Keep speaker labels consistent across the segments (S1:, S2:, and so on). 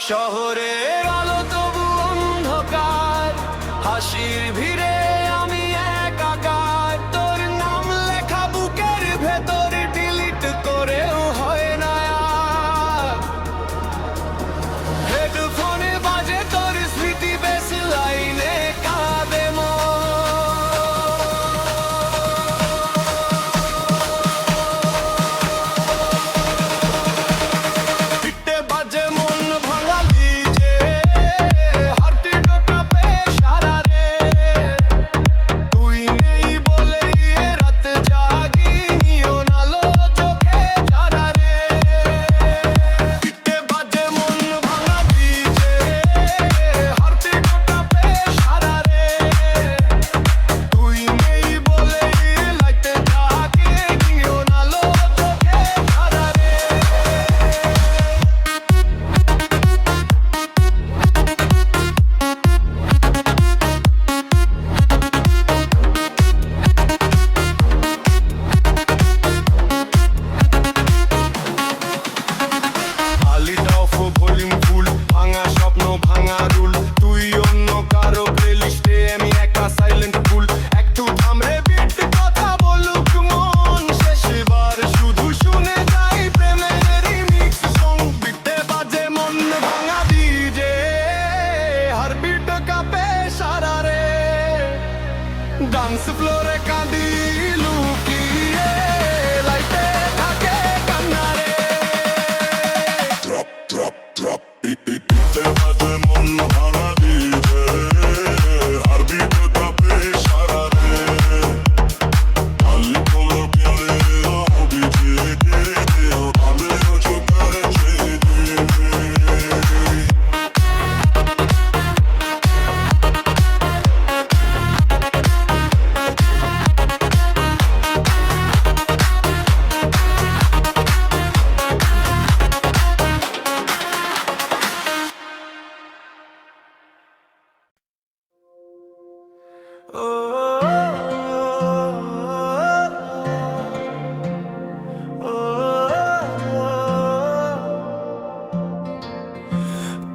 S1: শহরে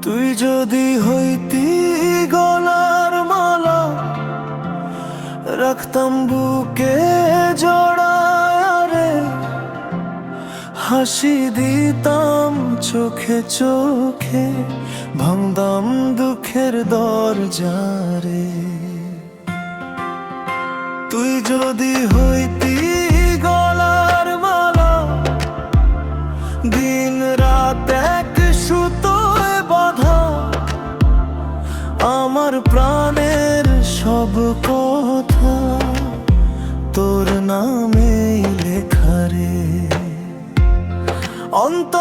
S1: তুই যদি হইতি গলার মালা, রাখতাম বুকে জড়ায়ারে হাসি দিতাম চোখে চোখে ভাঙদাম দুঃখের দরজারে। তুই যদি হইতি আমার প্রাণের সব কথা তোর নামে
S2: লেখারে
S1: অন্ত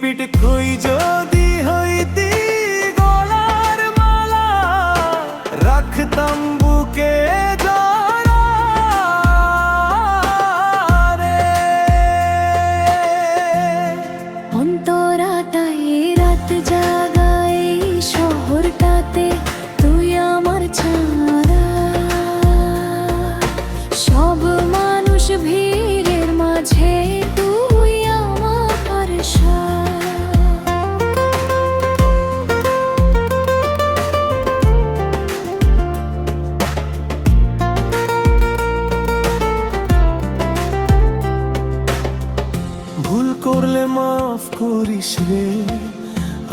S1: পিঠ খুই যদি হইতি গলার মালা রাখতাম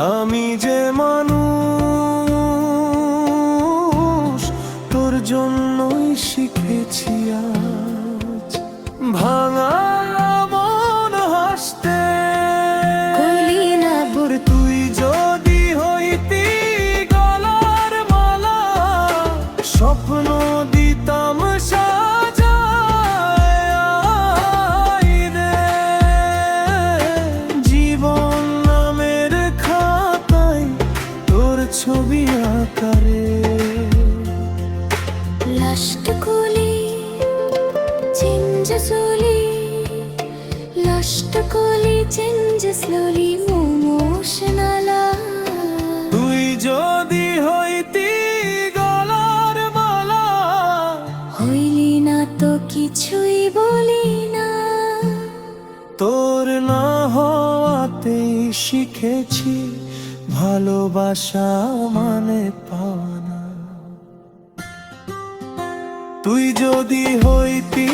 S1: আমি যে মানুষ তোর
S2: না
S1: হওয়াতে শিখেছি ভালোবাসা মানে পাওয়া না। তুই যদি হইতি